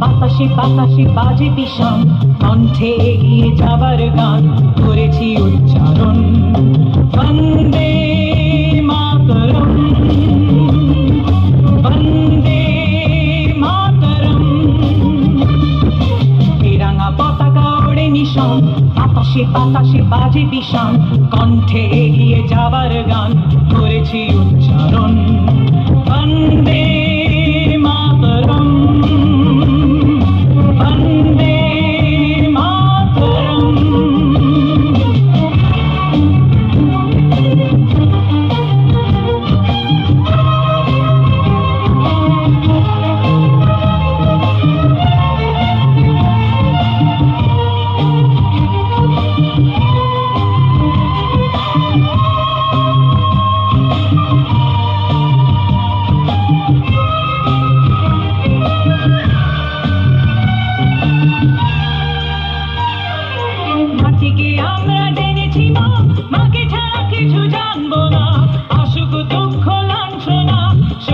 বাতাসে বাতাসে বাজে বিষম কণ্ঠে এগিয়ে যাবার গান করেছি উচ্চারণ। বন্দে মাতরম। বন্দে মাতরম। তিরাঙা পতাকা ওড়ে নিশান। বাতাসে বাতাসে বাজে বিষান। কণ্ঠে এগিয়ে যাবার গান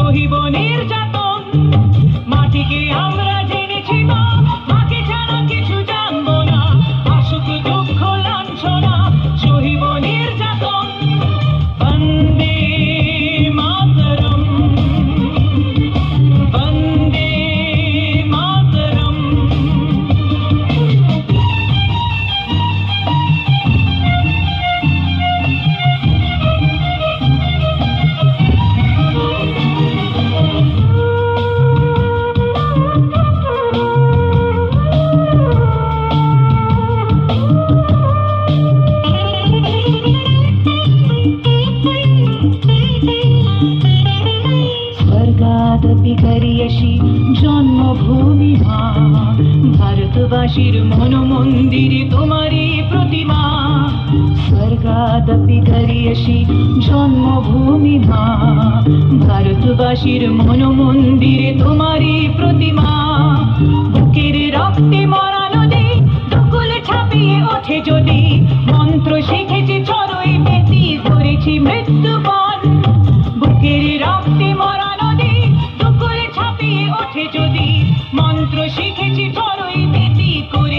সহিব ভারতবাসীর মনোমন্দিরে তোমারই প্রতিমা স্বর্গাদপি করিয়সি জন্মভূমি মা ভারতবাসীর মনোমন্দিরে তোমারই প্রতিমা বুকের রক্তে মরা নদী দুকুল ছাপিয়ে ওঠে যদি। মন্ত্র শিখেছি, চড়ই বেতি করেছি মৃত্যুবন। বুকের রক্তে মরা নদী দুকুল ছাপিয়ে ওঠে যদি। মন্ত্র শিখেছি